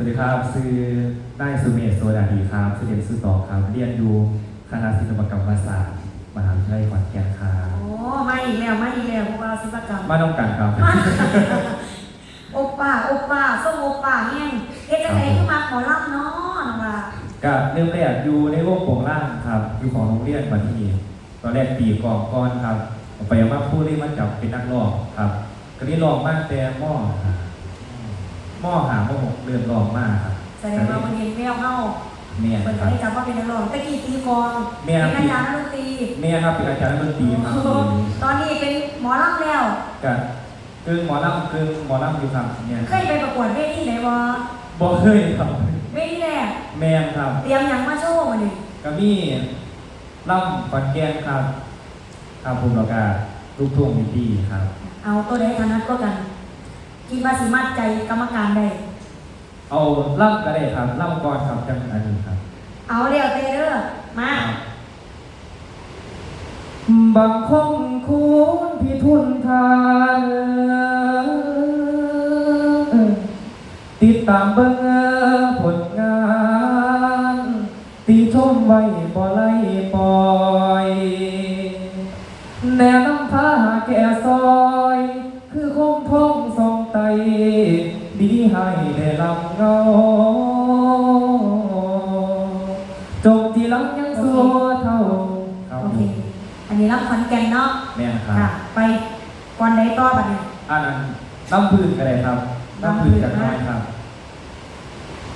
สวัสดีครับชื่อนายสุเมธโซดาดีครับชื่อเรียนชื่อต่อครับเรียนอยู่คณะศิลปกรรมศาสตร์มหาวิทยาลัยขอนแก่นครับโอ้ไม่อีกแล้วไม่อีกแล้วพวกเราศิลปกรรมมาต้องกันครับโอป้าโอป้าส้มโอป้าแห้งเฮ็ดจังไดขึ้นมาขอรับเนาะน้องว่าก็เริ่มแรกอยู่ในวงโปงล่างครับอยู่ของโรงเรียนบัดนี้ตอนแรกตีกลองก่อนครับออกไปมาพูดได้มาจับเป็นนักร้องครับก็นี้ร้องมากแต่หม้อครับห ม้อหาหม้อหกเรือนร้องมากครับแสดงว่าวันนี้แมวเฮาเมียเพิ่นคก็รับ ได้จำว่าเป็นนักร้องตะกี้ตีกลองแม่เป็นอาจารย์ดนตรีเมียครับเป็นอาจารย์ดนตรีครับตอนนี้เป็นหมอลำแล้ว ก็คือหมอลำคือหมอลำอยู่ครับเนี่ยเคยไปประกวดเวทีไหนบ่บ่เคยครับเวทีแรกแมนครับเตรียมหยังมาโชว์มื้อนี้ก็มีล่ำปันแกนครับครับผมแล้วก็ลูกทุ่งมิตตี้ครับเอาตัวใดถนัดก็กัน คิดว่าสิมัดใจกรรมการได้ เอาล่ำก็ได้ครับล่ำก่อนครับจังอันนี้ครับ เอาแล้วเตเด้อมาบางคงคุณพี่ทุนทานติดตามเบิ่งผลงาน ตีชมไว้บ่ไล่ปล่อย แนะนำพาหาแก่ซอย คือคงท่องทรงไต ดีให้ได้ลำเงาจงที่ลังยังสัวเท่าโอเค อันนี้รับขอนแก่นเนาะแม่นครัค่ะบไปก่อนใดต่อบัดนี้ อันนั้นน้ำพื้นก็ได้ครับน้ำพื้นจากน้อยครับ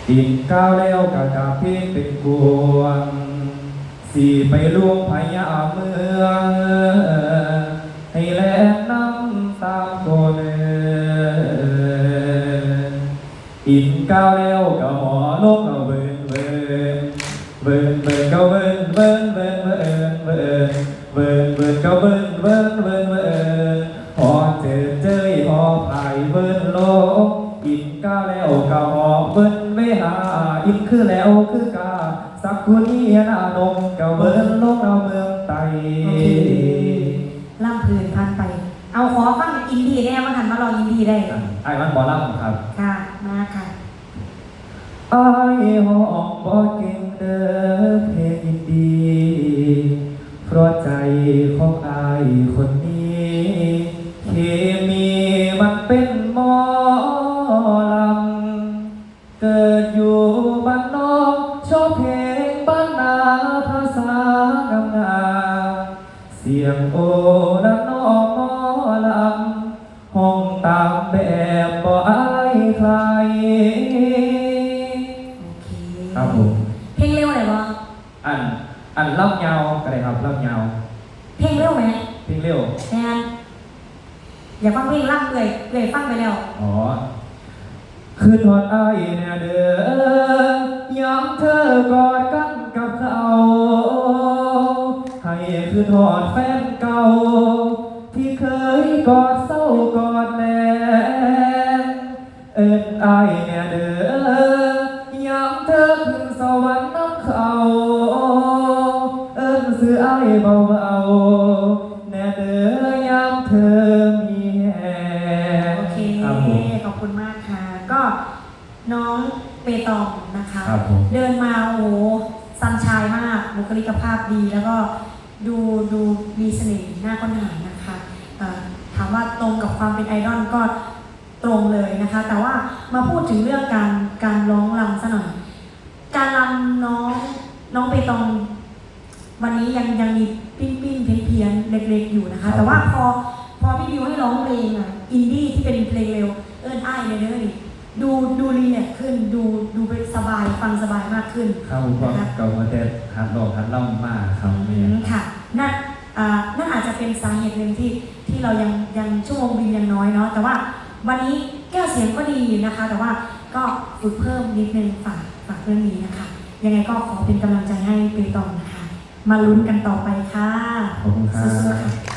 ดินก้าวแล้วกะกาเพงเป็นกวง สีไปลวงพญาเมือง อินก้าวแล้วกะหมอลงเอาเบินเบินเบินเบินก็เบินเบินเบินเบินเบินเบินเบินก็เบินเบินเบินเบินพอเจอเจยพอภายเบินโลกอินก้าวแล้วกะหอเบินไม่หาอินคือแล้วคือกาสักคนนี้นาดงกะเบินลงเอาเมืองไตโอเคล่ำพื้นพันไป เอาขอฟังอินดี้ได้มาหันมาลออินดีได้ไอ้มันบอลล่ำครับ ค่ะ มาค่ะ ไอ้ห้องบ่เก่งเด้อเพลงอินดี เพราะใจของไอ้คนนี้ เคมีมันเป็นหมอลำเกิดอยู่บ้านนอกชอบเพลงบ้านนาภาษางามงามเสียงโอละนอหมอลำห้องตามแบบบ่อายใคร คครับผม เพลงเร็วไหนบ่อัน อันเล่ายาวก็ได้ครับเล่ายาว เพลงเร็วไหมเพลงเร็วแอนอย่าฟังเพลงล่ำเลยเลยฟังไปแล้ว อ๋อ คือทอดไอ้ายแน่เด้อยามเธอกอดกันกับเขาให้คือทอดแฟนเก่า ที่เคยกอดเศร้ากอดแน่เอิ้นไอ้ายแน่เด้อ นะคะ ครับผม เดินมาโอ้โหสันชายมากบุคลิกภาพดี แล้วก็ดูดูมีเสน่ห์น่าค้นหานะคะเอ่อถามว่าตรงกับความเป็นไอดอลก็ตรงเลยนะคะ แต่ว่ามาพูดถึงเรื่องการการร้องรำซะหน่อย การรำน้องน้องเปตองวันนี้ยังยังมีปิ้นปิ้นเพี้ยนเพียนๆเล็กๆอยู่นะครัคะ บ แต่ว่าพอพอพี่ดิวให้ร้องเพลงอะอินดี้ที่เป็นเพลงเร็วเอิ้นอ้ายเลยเด้อนี่ ดูดูรีแลกซ์ขึ้น ดูดูเป็นสบายฟังสบายมากขึ้นครับผมก็เก่ามาแต่หัดดอกหัดเล่ามากครับอืเนี่ยมค่ะนั่นอ่านั่นอาจจะเป็นสาเหตุหนึ่งที่ที่เรายังยังชั่วโมงบินยังน้อยเนาะแต่ว่าวันนี้แก้วเสียงก็ดีนะคะ แต่ว่าก็ฝึกเพิ่มนิดนึงฝากฝากเรื่องนี้นะคะ ยังไงก็ขอเป็นกำลังใจให้เปตองนะคะ มาลุ้นกันต่อไปค่ะขอบคุณครัสู้บๆค่ะ